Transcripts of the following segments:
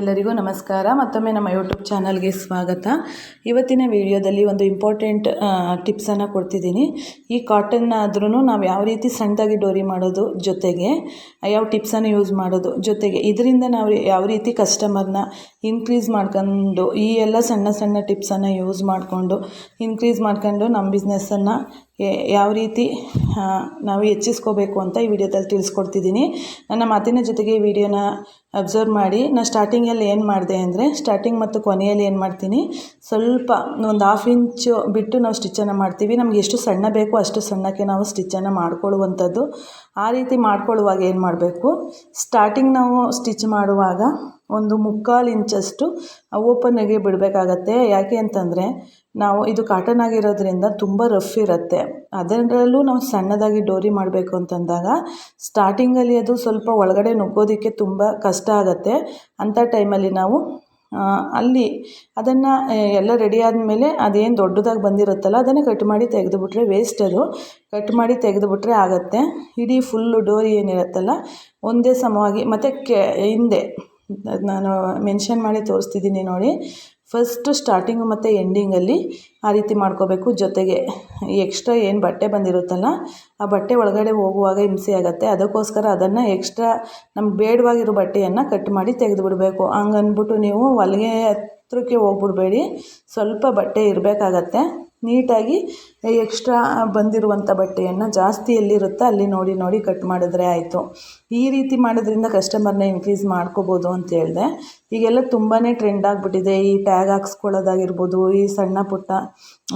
ಎಲ್ಲರಿಗೂ ನಮಸ್ಕಾರ. ಮತ್ತೊಮ್ಮೆ ನಮ್ಮ ಯೂಟ್ಯೂಬ್ ಚಾನಲ್ಗೆ ಸ್ವಾಗತ. ಇವತ್ತಿನ ವಿಡಿಯೋದಲ್ಲಿ ಒಂದು ಇಂಪಾರ್ಟೆಂಟ್ ಟಿಪ್ಸನ್ನು ಕೊಡ್ತಿದ್ದೀನಿ. ಈ ಕಾಟನ್ ಆದ್ರೂ ನಾವು ಯಾವ ರೀತಿ ಸಣ್ಣದಾಗಿ ಡೋರಿ ಮಾಡೋದು ಜೊತೆಗೆ, ಯಾವ ಟಿಪ್ಸನ್ನು ಯೂಸ್ ಮಾಡೋದು ಜೊತೆಗೆ, ಇದರಿಂದ ನಾವು ಯಾವ ರೀತಿ ಕಸ್ಟಮರ್ನ ಇನ್ಕ್ರೀಸ್ ಮಾಡ್ಕೊಂಡು ಈ ಎಲ್ಲ ಸಣ್ಣ ಸಣ್ಣ ಟಿಪ್ಸನ್ನು ಯೂಸ್ ಮಾಡಿಕೊಂಡು ಇನ್ಕ್ರೀಸ್ ಮಾಡ್ಕೊಂಡು ನಮ್ಮ ಬಿಸ್ನೆಸ್ಸನ್ನು ಯಾವ ರೀತಿ ನಾವು ಹೆಚ್ಚಿಸ್ಕೋಬೇಕು ಅಂತ ಈ ವಿಡಿಯೋದಲ್ಲಿ ತಿಳಿಸ್ಕೊಡ್ತಿದ್ದೀನಿ. ನನ್ನ ಮಾತಿನ ಜೊತೆಗೆ ಈ ವಿಡಿಯೋನ ಅಬ್ಸರ್ವ್ ಮಾಡಿ. ನಾನು ಸ್ಟಾರ್ಟಿಂಗಲ್ಲಿ ಏನು ಮಾಡಿದೆ ಅಂದರೆ, ಸ್ಟಾರ್ಟಿಂಗ್ ಮತ್ತು ಕೊನೆಯಲ್ಲಿ ಏನು ಮಾಡ್ತೀನಿ, ಸ್ವಲ್ಪ ಒಂದು ಹಾಫ್ ಇಂಚು ಬಿಟ್ಟು ನಾವು ಸ್ಟಿಚ್ಚನ್ನು ಮಾಡ್ತೀವಿ. ನಮ್ಗೆ ಎಷ್ಟು ಸಣ್ಣ ಬೇಕೋ ಅಷ್ಟು ಸಣ್ಣಕ್ಕೆ ನಾವು ಸ್ಟಿಚ್ಚನ್ನು ಮಾಡ್ಕೊಳ್ಳುವಂಥದ್ದು. ಆ ರೀತಿ ಮಾಡ್ಕೊಳ್ಳುವಾಗ ಏನು ಮಾಡಬೇಕು? ಸ್ಟಾರ್ಟಿಂಗ್ ನಾವು ಸ್ಟಿಚ್ ಮಾಡುವಾಗ ಒಂದು ಮುಕ್ಕಾಲು ಇಂಚಷ್ಟು ಓಪನ್ನಾಗೆ ಬಿಡಬೇಕಾಗತ್ತೆ. ಯಾಕೆ ಅಂತಂದರೆ ನಾವು ಇದು ಕಾಟನ್ ಆಗಿರೋದ್ರಿಂದ ತುಂಬ ರಫ್ ಇರುತ್ತೆ. ಅದರಲ್ಲೂ ನಾವು ಸಣ್ಣದಾಗಿ ಡೋರಿ ಮಾಡಬೇಕು ಅಂತಂದಾಗ ಸ್ಟಾರ್ಟಿಂಗಲ್ಲಿ ಅದು ಸ್ವಲ್ಪ ಒಳಗಡೆ ನುಗ್ಗೋದಕ್ಕೆ ತುಂಬ ಕಷ್ಟ ಆಗುತ್ತೆ. ಅಂಥ ಟೈಮಲ್ಲಿ ನಾವು ಅಲ್ಲಿ ಅದನ್ನು ಎಲ್ಲ ರೆಡಿ ಆದಮೇಲೆ ಅದೇನು ದೊಡ್ಡದಾಗಿ ಬಂದಿರುತ್ತಲ್ಲ, ಅದನ್ನು ಕಟ್ ಮಾಡಿ ತೆಗೆದುಬಿಟ್ರೆ ವೇಸ್ಟ್ ಅದು ಕಟ್ ಮಾಡಿ ತೆಗೆದುಬಿಟ್ರೆ ಆಗುತ್ತೆ. ಇಡೀ ಫುಲ್ಲು ಡೋರಿ ಏನಿರುತ್ತಲ್ಲ, ಒಂದೇ ಸಮವಾಗಿ, ಮತ್ತು ಕೆ, ಹಿಂದೆ, ನಾನು ಮೆನ್ಷನ್ ಮಾಡಿ ತೋರಿಸ್ತಿದ್ದೀನಿ ನೋಡಿ. ಫಸ್ಟು ಸ್ಟಾರ್ಟಿಂಗು ಮತ್ತು ಎಂಡಿಂಗಲ್ಲಿ ಆ ರೀತಿ ಮಾಡ್ಕೋಬೇಕು. ಜೊತೆಗೆ ಎಕ್ಸ್ಟ್ರಾ ಏನು ಬಟ್ಟೆ ಬಂದಿರುತ್ತಲ್ಲ, ಆ ಬಟ್ಟೆ ಒಳಗಡೆ ಹೋಗುವಾಗ ಹಿಂಸೆ ಆಗುತ್ತೆ. ಅದಕ್ಕೋಸ್ಕರ ಅದನ್ನು ಎಕ್ಸ್ಟ್ರಾ ನಮ್ಗೆ ಬೇಡವಾಗಿರೋ ಬಟ್ಟೆಯನ್ನು ಕಟ್ ಮಾಡಿ ತೆಗೆದುಬಿಡಬೇಕು. ಹಂಗನ್ಬಿಟ್ಟು ನೀವು ಹೊಲಿಗೆ ಹತ್ರಕ್ಕೆ ಹೋಗ್ಬಿಡ್ಬೇಡಿ. ಸ್ವಲ್ಪ ಬಟ್ಟೆ ಇರಬೇಕಾಗತ್ತೆ. ನೀಟಾಗಿ ಎಕ್ಸ್ಟ್ರಾ ಬಂದಿರುವಂಥ ಬಟ್ಟೆಯನ್ನು ಜಾಸ್ತಿ ಎಲ್ಲಿರುತ್ತೋ ಅಲ್ಲಿ ನೋಡಿ ನೋಡಿ ಕಟ್ ಮಾಡಿದ್ರೆ ಆಯಿತು. ಈ ರೀತಿ ಮಾಡೋದ್ರಿಂದ ಕಸ್ಟಮರ್ನ ಇನ್ಕ್ರೀಸ್ ಮಾಡ್ಕೋಬೋದು ಅಂತ ಹೇಳಿದೆ. ಈಗೆಲ್ಲ ತುಂಬಾ ಟ್ರೆಂಡ್ ಆಗಿಬಿಟ್ಟಿದೆ. ಈ ಟ್ಯಾಗ್ ಹಾಕ್ಸ್ಕೊಳ್ಳೋದಾಗಿರ್ಬೋದು, ಈ ಸಣ್ಣ ಪುಟ್ಟ,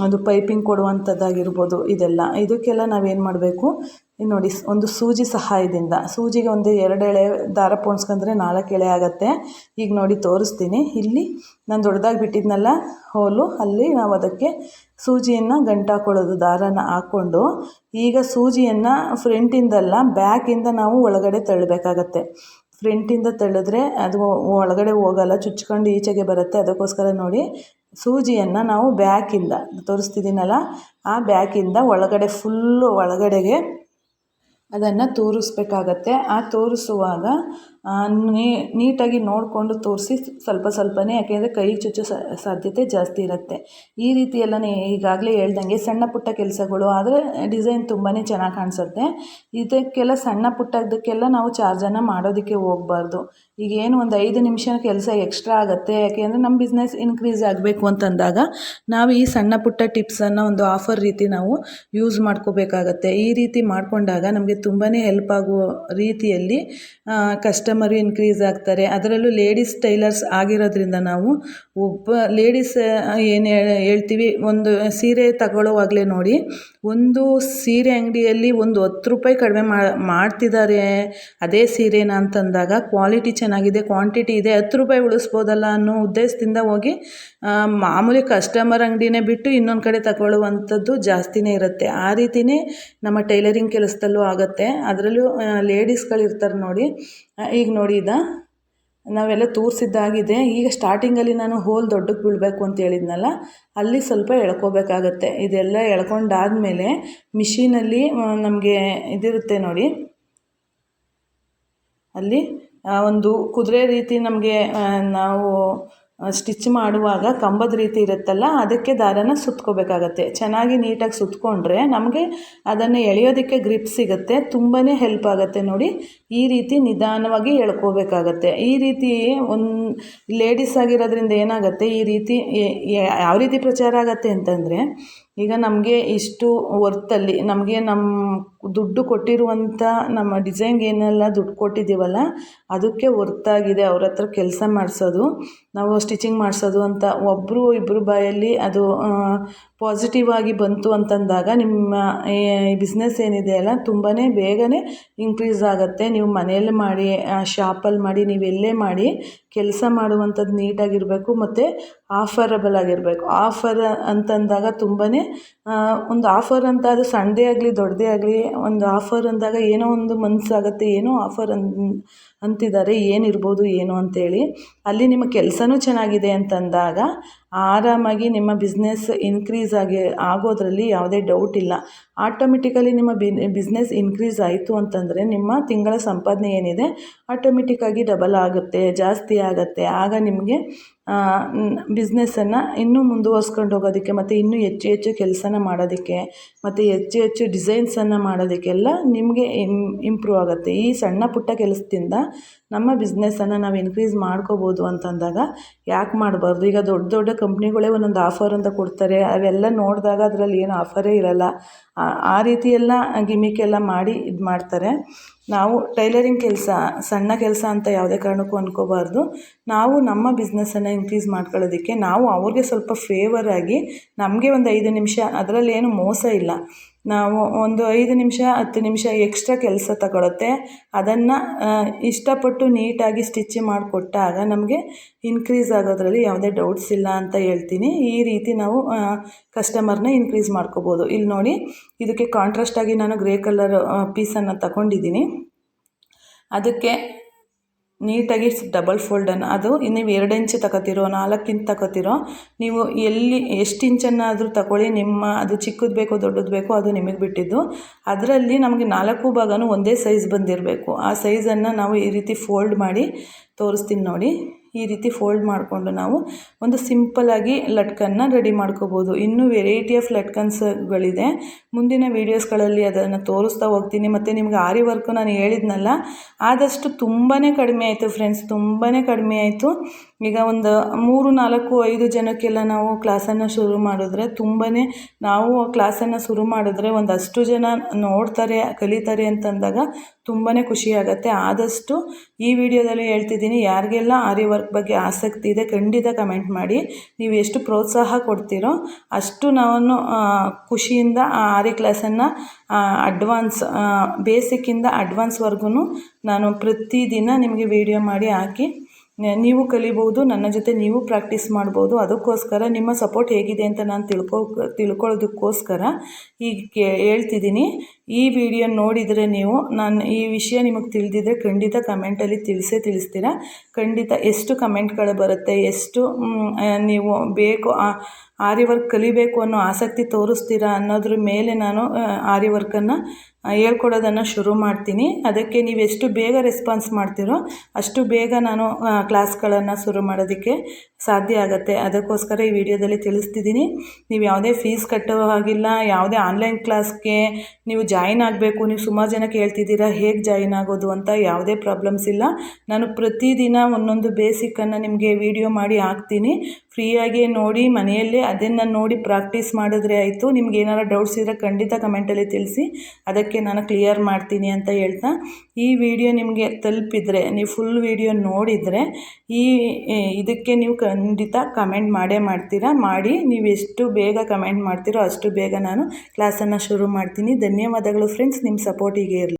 ಅದು ಪೈಪಿಂಗ್ ಕೊಡುವಂಥದ್ದಾಗಿರ್ಬೋದು ಇದೆಲ್ಲ. ಇದಕ್ಕೆಲ್ಲ ನಾವೇನು ಮಾಡಬೇಕು? ನೋಡಿ, ಒಂದು ಸೂಜಿ ಸಹಾಯದಿಂದ. ಸೂಜಿಗೆ ಒಂದು ಎರಡು ಎಳೆ ದಾರ ಪೋಣಿಸ್ಕೊಂಡ್ರೆ ನಾಲ್ಕು ಎಳೆ ಆಗುತ್ತೆ. ಈಗ ನೋಡಿ, ತೋರಿಸ್ತೀನಿ. ಇಲ್ಲಿ ನಾನು ದೊಡ್ಡದಾಗಿ ಬಿಟ್ಟಿದ್ನಲ್ಲ ಹೋಲು, ಅಲ್ಲಿ ನಾವು ಅದಕ್ಕೆ ಸೂಜಿಯನ್ನು ಗಂಟಾಕೊಳ್ಳೋದು ದಾರನ ಹಾಕ್ಕೊಂಡು. ಈಗ ಸೂಜಿಯನ್ನು ಫ್ರಂಟಿಂದಲ್ಲ, ಬ್ಯಾಕಿಂದ ನಾವು ಒಳಗಡೆ ತಳ್ಳಬೇಕಾಗತ್ತೆ. ಫ್ರಂಟಿಂದ ತಳ್ಳಿದ್ರೆ ಅದು ಒಳಗಡೆ ಹೋಗಲ್ಲ, ಚುಚ್ಕೊಂಡು ಈಚೆಗೆ ಬರುತ್ತೆ. ಅದಕ್ಕೋಸ್ಕರ ನೋಡಿ, ಸೂಜಿಯನ್ನು ನಾವು ಬ್ಯಾಕಿಂದ, ತೋರಿಸ್ತಿದ್ದೀನಲ್ಲ, ಆ ಬ್ಯಾಕಿಂದ ಒಳಗಡೆ ಫುಲ್ಲು ಒಳಗಡೆಗೆ ಅದನ್ನು ತೋರಿಸ್ಬೇಕಾಗತ್ತೆ. ಆ ತೋರಿಸುವಾಗ ನೀಟಾಗಿ ನೋಡಿಕೊಂಡು ತೋರಿಸಿ ಸ್ವಲ್ಪ ಸ್ವಲ್ಪನೇ, ಯಾಕೆಂದರೆ ಕೈ ಚುಚ್ಚೋ ಸಾಧ್ಯತೆ ಜಾಸ್ತಿ ಇರುತ್ತೆ. ಈ ರೀತಿ ಎಲ್ಲನೇ ಈಗಾಗಲೇ ಹೇಳ್ದಂಗೆ ಸಣ್ಣ ಪುಟ್ಟ ಕೆಲಸಗಳು, ಆದರೆ ಡಿಸೈನ್ ತುಂಬಾ ಚೆನ್ನಾಗಿ ಕಾಣಿಸುತ್ತೆ. ಇದಕ್ಕೆಲ್ಲ ಸಣ್ಣ ಪುಟ್ಟದಕ್ಕೆಲ್ಲ ನಾವು ಚಾರ್ಜನ್ನು ಮಾಡೋದಕ್ಕೆ ಹೋಗಬಾರ್ದು. ಈಗ ಏನು ಒಂದು ಐದು ನಿಮಿಷ ಕೆಲಸ ಎಕ್ಸ್ಟ್ರಾ ಆಗುತ್ತೆ ಯಾಕೆ ಅಂದರೆ ನಮ್ಮ ಬಿಸ್ನೆಸ್ ಇನ್ಕ್ರೀಸ್ ಆಗಬೇಕು ಅಂತಂದಾಗ ನಾವು ಈ ಸಣ್ಣ ಪುಟ್ಟ ಟಿಪ್ಸನ್ನು ಒಂದು ಆಫರ್ ರೀತಿ ನಾವು ಯೂಸ್ ಮಾಡ್ಕೋಬೇಕಾಗತ್ತೆ. ಈ ರೀತಿ ಮಾಡಿಕೊಂಡಾಗ ನಮಗೆ ತುಂಬಾ ಹೆಲ್ಪ್ ಆಗುವ ರೀತಿಯಲ್ಲಿ ಕಸ್ಟಮರು ಇನ್ಕ್ರೀಸ್ ಆಗ್ತಾರೆ. ಅದರಲ್ಲೂ ಲೇಡೀಸ್ ಟೈಲರ್ಸ್ ಆಗಿರೋದ್ರಿಂದ ನಾವು ಒಬ್ಬ ಲೇಡೀಸ್ ಏನು ಹೇಳ್ತೀವಿ, ಒಂದು ಸೀರೆ ತಗೊಳ್ಳೋವಾಗಲೇ ನೋಡಿ, ಒಂದು ಸೀರೆ ಅಂಗಡಿಯಲ್ಲಿ ಒಂದು ಹತ್ತು ರೂಪಾಯಿ ಕಡಿಮೆ ಮಾಡ್ತಿದ್ದಾರೆ. ಅದೇ ಸೀರೆನ ಅಂತಂದಾಗ ಕ್ವಾಲಿಟಿ ಚೆನ್ನಾಗಿದೆ ಕ್ವಾಂಟಿಟಿ ಇದೆ, ಹತ್ತು ರೂಪಾಯಿ ಉಳಿಸ್ಬೋದಲ್ಲ ಅನ್ನೋ ಉದ್ದೇಶದಿಂದ ಹೋಗಿ ಮಾಮೂಲಿ ಕಸ್ಟಮರ್ ಅಂಗಡಿನೇ ಬಿಟ್ಟು ಇನ್ನೊಂದು ಕಡೆ ತಗೊಳ್ಳುವಂಥದ್ದು ಜಾಸ್ತಿನೇ ಇರುತ್ತೆ. ಆ ರೀತಿಯೇ ನಮ್ಮ ಟೈಲರಿಂಗ್ ಕೆಲಸದಲ್ಲೂ ಆಗುತ್ತೆ. ಅದರಲ್ಲೂ ಲೇಡೀಸ್ಗಳು ಇರ್ತಾರೆ ನೋಡಿ ಈಗ ನೋಡಿ ಇದು. ನಾವೆಲ್ಲ ತೋರಿಸಿದ್ದಾಗಿದೆ. ಈಗ ಸ್ಟಾರ್ಟಿಂಗಲ್ಲಿ ನಾನು ಹೋಲ್ ದೊಡ್ಡಕ್ಕೆ ಬೀಳಬೇಕು ಅಂತ ಹೇಳಿದ್ನಲ್ಲ, ಅಲ್ಲಿ ಸ್ವಲ್ಪ ಎಳ್ಕೋಬೇಕಾಗತ್ತೆ. ಇದೆಲ್ಲ ಎಳ್ಕೊಂಡಾದಮೇಲೆ ಮಿಷಿನಲ್ಲಿ ನಮಗೆ ಇದಿರುತ್ತೆ ನೋಡಿ. ಅಲ್ಲಿ ಒಂದು ಕುದುರೆ ರೀತಿ ನಮಗೆ ನಾವು ಸ್ಟಿಚ್ ಮಾಡುವಾಗ ಕಂಬದ ರೀತಿ ಇರುತ್ತಲ್ಲ, ಅದಕ್ಕೆ ದಾರನ ಸುತ್ಕೋಬೇಕಾಗತ್ತೆ. ಚೆನ್ನಾಗಿ ನೀಟಾಗಿ ಸುತ್ತಕೊಂಡ್ರೆ ನಮಗೆ ಅದನ್ನು ಎಳೆಯೋದಕ್ಕೆ ಗ್ರಿಪ್ ಸಿಗುತ್ತೆ ತುಂಬಾ ಹೆಲ್ಪ್ ಆಗುತ್ತೆ ನೋಡಿ. ಈ ರೀತಿ ನಿಧಾನವಾಗಿ ಎಳ್ಕೋಬೇಕಾಗತ್ತೆ. ಈ ರೀತಿ ಒಂದು ಲೇಡೀಸ್ ಆಗಿರೋದ್ರಿಂದ ಏನಾಗುತ್ತೆ, ಈ ರೀತಿ ಯಾವ ರೀತಿ ಪ್ರಚಾರ ಆಗುತ್ತೆ ಅಂತಂದರೆ, ಈಗ ನಮಗೆ ಇಷ್ಟು ವರ್ತಲ್ಲಿ ನಮಗೆ ನಮ್ಮ ದುಡ್ಡು ಕೊಟ್ಟಿರುವಂಥ ನಮ್ಮ ಡಿಸೈನ್ಗೆ ಏನೆಲ್ಲ ದುಡ್ಡು ಕೊಟ್ಟಿದ್ದೀವಲ್ಲ, ಅದಕ್ಕೆ ವರ್ತಾಗಿದೆ ಅವ್ರ ಹತ್ರ ಕೆಲಸ ಮಾಡಿಸೋದು, ನಾವು ಸ್ಟಿಚಿಂಗ್ ಮಾಡಿಸೋದು ಅಂತ ಒಬ್ಬರು ಇಬ್ಬರು ಬಾಯಲ್ಲಿ ಅದು ಪಾಸಿಟಿವ್ ಆಗಿ ಬಂತು ಅಂತಂದಾಗ ನಿಮ್ಮ ಬಿಸ್ನೆಸ್ ಏನಿದೆಯಲ್ಲ ತುಂಬಾ ಬೇಗನೆ ಇನ್ಕ್ರೀಸ್ ಆಗುತ್ತೆ. ನೀವು ಮನೆಯಲ್ಲಿ ಮಾಡಿ ಶಾಪಲ್ಲಿ ಮಾಡಿ ನೀವು ಎಲ್ಲೇ ಮಾಡಿ, ಕೆಲಸ ಮಾಡುವಂಥದ್ದು ನೀಟಾಗಿರಬೇಕು ಮತ್ತು ಆಫರಬಲ್ ಆಗಿರಬೇಕು. ಆಫರ್ ಅಂತಂದಾಗ ತುಂಬಾ ಒಂದು ಆಫರ್ ಅಂತ ಅದು ಸಣ್ಣದೇ ಆಗಲಿ ದೊಡ್ಡದೇ ಆಗಲಿ, ಒಂದು ಆಫರ್ ಅಂದಾಗ ಏನೋ ಒಂದು ಮನಸ್ಸಾಗತ್ತೆ ಏನೋ ಆಫರ್ ಅನ್ ಅಂತಿದ್ದಾರೆ, ಏನಿರ್ಬೋದು, ಏನು ಅಂತೇಳಿ. ಅಲ್ಲಿ ನಿಮ್ಮ ಕೆಲಸನೂ ಚೆನ್ನಾಗಿದೆ ಅಂತಂದಾಗ ಆರಾಮಾಗಿ ನಿಮ್ಮ ಬಿಸ್ನೆಸ್ ಇನ್ಕ್ರೀಸ್ ಆಗಿ, ಆಗೋದ್ರಲ್ಲಿ ಯಾವುದೇ ಡೌಟ್ ಇಲ್ಲ. ಆಟೋಮೆಟಿಕಲಿ ನಿಮ್ಮ ಬಿಸ್ನೆಸ್ ಇನ್ಕ್ರೀಸ್ ಆಯಿತು ಅಂತಂದರೆ ನಿಮ್ಮ ತಿಂಗಳ ಸಂಪಾದನೆ ಏನಿದೆ ಆಟೋಮೆಟಿಕ್ಕಾಗಿ ಡಬಲ್ ಆಗುತ್ತೆ, ಜಾಸ್ತಿ ಆಗುತ್ತೆ. ಆಗ ನಿಮಗೆ ಬಿಸ್ನೆಸ್ಸನ್ನು ಇನ್ನೂ ಮುಂದುವರ್ಸ್ಕೊಂಡು ಹೋಗೋದಕ್ಕೆ ಮತ್ತು ಇನ್ನೂ ಹೆಚ್ಚು ಹೆಚ್ಚು ಕೆಲಸನ ಮಾಡೋದಕ್ಕೆ ಮತ್ತು ಹೆಚ್ಚು ಹೆಚ್ಚು ಡಿಸೈನ್ಸನ್ನು ಮಾಡೋದಕ್ಕೆಲ್ಲ ನಿಮಗೆ ಇಂಪ್ರೂವ್ ಆಗುತ್ತೆ. ಈ ಸಣ್ಣ ಪುಟ್ಟ ಕೆಲಸದಿಂದ ನಮ್ಮ ಬಿಸ್ನೆಸ್ಸನ್ನು ನಾವು ಇನ್ಕ್ರೀಸ್ ಮಾಡ್ಕೋಬೋದು ಅಂತಂದಾಗ ಯಾಕೆ ಮಾಡಬಾರ್ದು? ಈಗ ದೊಡ್ಡ ದೊಡ್ಡ ಕಂಪ್ನಿಗಳೇ ಒಂದೊಂದು ಆಫರ್ ಅಂತ ಕೊಡ್ತಾರೆ. ಅವೆಲ್ಲ ನೋಡಿದಾಗ ಅದರಲ್ಲಿ ಏನು ಆಫರೇ ಇರಲ್ಲ. ಆ ರೀತಿ ಎಲ್ಲ ಗಿಮಿಕ್ ಎಲ್ಲ ಮಾಡಿ ಇದು ಮಾಡ್ತಾರೆ. ನಾವು ಟೈಲರಿಂಗ್ ಕೆಲಸ, ಸಣ್ಣ ಕೆಲಸ ಅಂತ ಯಾವುದೇ ಕಾರಣಕ್ಕೂ ಅಂದ್ಕೋಬಾರ್ದು ನಾವು ನಮ್ಮ ಬಿಸ್ನೆಸ್ಸನ್ನು ಇನ್ಕ್ರೀಸ್ ಮಾಡ್ಕೊಳ್ಳೋದಕ್ಕೆ ನಾವು ಅವ್ರಿಗೆ ಸ್ವಲ್ಪ ಫೇವರ್ ಆಗಿ ನಮಗೆ ಒಂದು ಐದು ನಿಮಿಷ ಅದರಲ್ಲಿ ಏನು ಮೋಸ ಇಲ್ಲ. ನಾವು ಒಂದು ಐದು ನಿಮಿಷ, ಹತ್ತು ನಿಮಿಷ ಎಕ್ಸ್ಟ್ರಾ ಕೆಲಸ ತಗೊಳುತ್ತೆ. ಅದನ್ನು ಇಷ್ಟಪಟ್ಟು ನೀಟಾಗಿ ಸ್ಟಿಚ್ ಮಾಡಿಕೊಟ್ಟಾಗ ನಮಗೆ ಇನ್ಕ್ರೀಸ್ ಆಗೋದ್ರಲ್ಲಿ ಯಾವುದೇ ಡೌಟ್ಸ್ ಇಲ್ಲ ಅಂತ ಹೇಳ್ತೀನಿ. ಈ ರೀತಿ ನಾವು ಕಸ್ಟಮರ್ನ ಇನ್ಕ್ರೀಸ್ ಮಾಡ್ಕೋಬೋದು. ಇಲ್ಲಿ ನೋಡಿ, ಇದಕ್ಕೆ ಕಾಂಟ್ರಾಸ್ಟಾಗಿ ನಾನು ಗ್ರೇ ಕಲರ್ ಪೀಸನ್ನು ತಗೊಂಡಿದ್ದೀನಿ. ಅದಕ್ಕೆ ನೀಟಾಗಿ ಡಬಲ್ ಫೋಲ್ಡನ್ನು ಅದು ನೀವು ಎರಡು ಇಂಚು ತಗೋತಿರೋ ನಾಲ್ಕು ಇಂಚು ತಗೋತಿರೋ ನೀವು ಎಲ್ಲಿ ಎಷ್ಟು ಇಂಚನ್ನಾದರೂ ತಗೊಳ್ಳಿ ನಿಮ್ಮ ಅದು ಚಿಕ್ಕದು ಬೇಕೋ, ದೊಡ್ಡದು ಬೇಕೋ, ಅದು ನಿಮಗೆ ಬಿಟ್ಟಿದ್ದು. ಅದರಲ್ಲಿ ನಮಗೆ ನಾಲ್ಕು ಭಾಗನೂ ಒಂದೇ ಸೈಜ್ ಬಂದಿರಬೇಕು. ಆ ಸೈಜನ್ನು ನಾವು ಈ ರೀತಿ ಫೋಲ್ಡ್ ಮಾಡಿ ತೋರಿಸ್ತೀನಿ ನೋಡಿ. ಈ ರೀತಿ ಫೋಲ್ಡ್ ಮಾಡಿಕೊಂಡು ನಾವು ಒಂದು ಸಿಂಪಲ್ಲಾಗಿ ಲಟ್ಕನ್ನ ರೆಡಿ ಮಾಡ್ಕೋಬೋದು. ಇನ್ನೂ ವೆರೈಟಿ ಆಫ್ ಲಟ್ಕನ್ಸ್ಗಳಿದೆ ಮುಂದಿನ ವೀಡಿಯೋಸ್ಗಳಲ್ಲಿ ಅದನ್ನು ತೋರಿಸ್ತಾ ಹೋಗ್ತೀನಿ. ಮತ್ತು ನಿಮ್ಗೆ ಆರಿ ವರ್ಕು ನಾನು ಹೇಳಿದ್ನಲ್ಲ, ಆದಷ್ಟು ತುಂಬಾ ಕಡಿಮೆ ಆಯಿತು ಫ್ರೆಂಡ್ಸ್ ತುಂಬಾ ಕಡಿಮೆ ಆಯಿತು. ಈಗ ಒಂದು ಮೂರು, ನಾಲ್ಕು, ಐದು ಜನಕ್ಕೆಲ್ಲ ನಾವು ಕ್ಲಾಸನ್ನು ಶುರು ಮಾಡಿದ್ರೆ ತುಂಬಾ ನಾವು ಕ್ಲಾಸನ್ನು ಶುರು ಮಾಡಿದ್ರೆ ಒಂದಷ್ಟು ಜನ ನೋಡ್ತಾರೆ, ಕಲಿತಾರೆ ಅಂತಂದಾಗ ತುಂಬಾ ಖುಷಿಯಾಗತ್ತೆ ಆದಷ್ಟು ಈ ವಿಡಿಯೋದಲ್ಲಿ ಹೇಳ್ತಿದ್ದೀನಿ, ಯಾರಿಗೆಲ್ಲ ಆರಿ ವರ್ಕ್ ಬಗ್ಗೆ ಆಸಕ್ತಿ ಇದೆ, ಖಂಡಿತ ಕಮೆಂಟ್ ಮಾಡಿ. ನೀವು ಎಷ್ಟು ಪ್ರೋತ್ಸಾಹ ಕೊಡ್ತೀರೋ ಅಷ್ಟು ನಾನು ಖುಷಿಯಿಂದ ಆ ಆರಿ ಕ್ಲಾಸನ್ನು ಅಡ್ವಾನ್ಸ್ ಬೇಸಿಕ್ಕಿಂದ ಅಡ್ವಾನ್ಸ್ವರೆಗೂ ನಾನು ಪ್ರತಿದಿನ ನಿಮಗೆ ವಿಡಿಯೋ ಮಾಡಿ ಹಾಕಿ ನೀವು ಕಲಿಬಹುದು, ನನ್ನ ಜೊತೆ ನೀವು ಪ್ರಾಕ್ಟೀಸ್ ಮಾಡ್ಬೋದು. ಅದಕ್ಕೋಸ್ಕರ ನಿಮ್ಮ ಸಪೋರ್ಟ್ ಹೇಗಿದೆ ಅಂತ ನಾನು ತಿಳ್ಕೊ, ತಿಳ್ಕೊಳ್ಳೋದಕ್ಕೋಸ್ಕರ ಈಗ ಹೇಳ್ತಿದ್ದೀನಿ. ಈ ವಿಡಿಯೋ ನೋಡಿದರೆ ನೀವು ನಾನು ಈ ವಿಷಯ ನಿಮಗೆ ತಿಳಿದಿದ್ರೆ ಖಂಡಿತ ಕಮೆಂಟಲ್ಲಿ ತಿಳಿಸೇ ತಿಳಿಸ್ತೀರಾ? ಖಂಡಿತ ಎಷ್ಟು ಕಮೆಂಟ್ಗಳು ಬರುತ್ತೆ? ಎಷ್ಟು ನೀವು ಬೇಕು ಆರಿ ವರ್ಕ್ ಕಲಿಬೇಕು ಅನ್ನೋ ಆಸಕ್ತಿ ತೋರಿಸ್ತೀರಾ ಅನ್ನೋದ್ರ ಮೇಲೆ ನಾನು ಆರಿ ವರ್ಕನ್ನು ಹೇಳ್ಕೊಡೋದನ್ನು ಶುರು ಮಾಡ್ತೀನಿ. ಅದಕ್ಕೆ ನೀವು ಎಷ್ಟು ಬೇಗ ರೆಸ್ಪಾನ್ಸ್ ಮಾಡ್ತೀರೋ ಅಷ್ಟು ಬೇಗ ನಾನು ಕ್ಲಾಸ್ಗಳನ್ನು ಶುರು ಮಾಡೋದಕ್ಕೆ ಸಾಧ್ಯ ಆಗುತ್ತೆ. ಅದಕ್ಕೋಸ್ಕರ ಈ ವಿಡಿಯೋದಲ್ಲಿ ತಿಳಿಸ್ತಿದ್ದೀನಿ. ನೀವು ಯಾವುದೇ ಫೀಸ್ ಕಟ್ಟೋ ಹಾಗಿಲ್ಲ, ಯಾವುದೇ ಆನ್ಲೈನ್ ಕ್ಲಾಸ್ಗೆ ನೀವು ಜಾಯಿನ್ ಆಗಬೇಕು, ನೀವು ಸುಮಾರು ಜನ ಕೇಳ್ತಿದ್ದೀರಾ, ಹೇಗೆ ಜಾಯಿನ್ ಆಗೋದು ಅಂತ ಯಾವುದೇ ಪ್ರಾಬ್ಲಮ್ಸ್ ಇಲ್ಲ. ನಾನು ಪ್ರತಿದಿನ ಒಂದೊಂದು ಬೇಸಿಕ್ಕನ್ನು ನಿಮಗೆ ವಿಡಿಯೋ ಮಾಡಿ ಹಾಕ್ತೀನಿ. ಫ್ರೀಯಾಗಿ ನೋಡಿ ಮನೆಯಲ್ಲೇ ಅದನ್ನು ನೋಡಿ ಪ್ರಾಕ್ಟೀಸ್ ಮಾಡಿದ್ರೆ ಆಯಿತು. ನಿಮ್ಗೆ ಏನಾರು ಡೌಟ್ಸ್ ಇದ್ದರೆ ಖಂಡಿತ ಕಮೆಂಟಲ್ಲಿ ತಿಳಿಸಿ. ಅದಕ್ಕೆ ನಾನು ಕ್ಲಿಯರ್ ಮಾಡ್ತೀನಿ ಅಂತ ಹೇಳ್ತಾ. ಈ ವಿಡಿಯೋ ನಿಮಗೆ ತಲುಪಿದರೆ, ನೀವು ಫುಲ್ ವಿಡಿಯೋ ನೋಡಿದರೆ ಈ ಇದಕ್ಕೆ ನೀವು ಖಂಡಿತ ಕಮೆಂಟ್ ಮಾಡೇ ಮಾಡ್ತೀರಾ? ಮಾಡಿ, ನೀವು ಎಷ್ಟು ಬೇಗ ಕಮೆಂಟ್ ಮಾಡ್ತೀರೋ ಅಷ್ಟು ಬೇಗ ನಾನು ಕ್ಲಾಸನ್ನು ಶುರು ಮಾಡ್ತೀನಿ. ಧನ್ಯವಾದಗಳು ಫ್ರೆಂಡ್ಸ್ ನಿಮ್ಮ ಸಪೋರ್ಟಿಗೆ ಇರಲಿ.